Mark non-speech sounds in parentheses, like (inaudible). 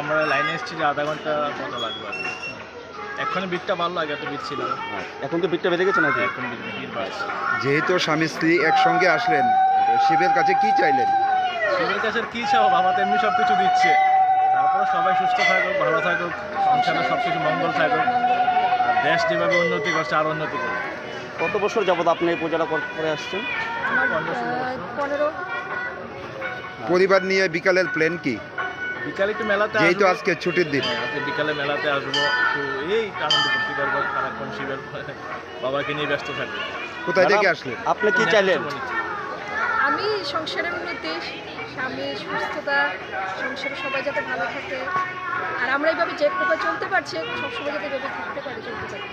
আমরা লাইনে এসেছি যে আধা ঘণ্টা মতো লাগবে এক্ষুনি বিটটা বাড়লো আগে তো বিট ছিল না। এখন কি বিটটা বেড়ে গেছে নাকি? এখন বিট বিট বাড়ছে যেহেতু স্বামী স্ত্রী একসঙ্গে আসলেন তো শিবের কাছে কি চাইলেন? শিবের কাছে কি চাও? বাবা তো এমনি সব কিছু দিচ্ছে। তারপরে সবাই সুস্থ থাকুক ভালো থাকুক সংসারে সব কিছু মঙ্গল থাকুক আর দেশ যেভাবে উন্নতি করছে আর উন্নতি করুক। কত বছর যাবত আপনি এই পূজাটা কর- করে আসছেন? আমার পনেরো। পরিবার নিয়ে বিকালের প্ল্যান কি? বিকালে একটু মেলাতে যেহেতু। আজকে ছুটির দিন। হ্যাঁ, আজকে বিকালে মেলাতে আসব। একটু এই আনন্দ করতে পারব সারাক্ষণ শিবের (laughs) বাবাকে নিয়ে ব্যস্ত থাকব। কোথায় থেকে আসলেন? আপনি কি চাইলেন? আমি সংসারের উন্নতি স্বামীর সুস্থতা সংসারে সবাই যাতে ভালো থাকে। আর আমরা এইভাবে যে প্রকার চলতে পারছি সবসময় যাতে এভাবে থাকতে পারি চলতে পারি।